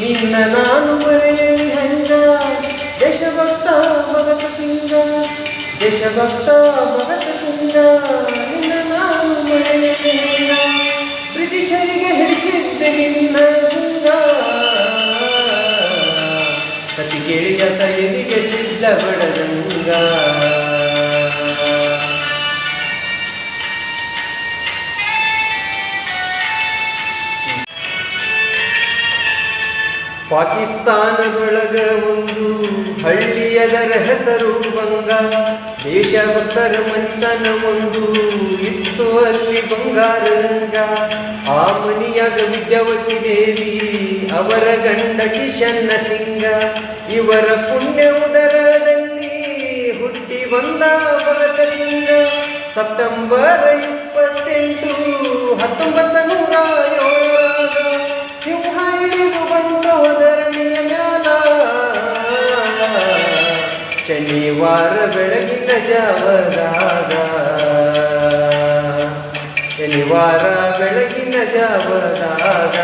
ನಿನ್ನ ನಾನು ಮರೆಯಲಿ ಹಂಗ ದೇಶಭಕ್ತ ಭಗತ ಸಿಂಗ ದೇಶಭಕ್ತ ಭಗತ ಸಿಂಗ ನಿನ್ನ ನಾನು ಮರೆಯಲಿ ಹಂಗ ಬ್ರಿಟಿಷರಿಗೆ ಹಿಡಿಸಿದ್ದೆ ನಿನ್ನ ಗುಂಗ ಸತಿ ಕೇಳಿದ ಎದಿಗೆ ಸಿದ್ಧ ಬಡದಂಗ ಪಾಕಿಸ್ತಾನದೊಳಗ ಒಂದು ಹಳ್ಳಿಯದರ ಹೆಸರು ಬಂಗ, ದೇಶಭಕ್ತರ ಮಂತನ ಒಂದು ಇತ್ತು ಅಲ್ಲಿ ಬಂಗಾರಂಗ ಆ ಮನಿಯಾಗ ವಿದ್ಯಾವತಿ ದೇವಿ, ಅವರ ಗಂಡ ಕಿಶನ್ನ ಸಿಂಗ. ಇವರ ಪುಣ್ಯ ಉದರದಲ್ಲಿ ಹುಟ್ಟಿ ಬಂದ ಭರತ ಸಿಂಗ ಸೆಪ್ಟೆಂಬರ್ ಇಪ್ಪತ್ತೆಂಟು ಹತ್ತೊಂಬತ್ತ ನೂರ ಶನಿವಾರ ಬೆಳಗಿನ ಜಾವದಾಗ ಶನಿವಾರ ಬೆಳಗಿನ ಜಾವದಾಗ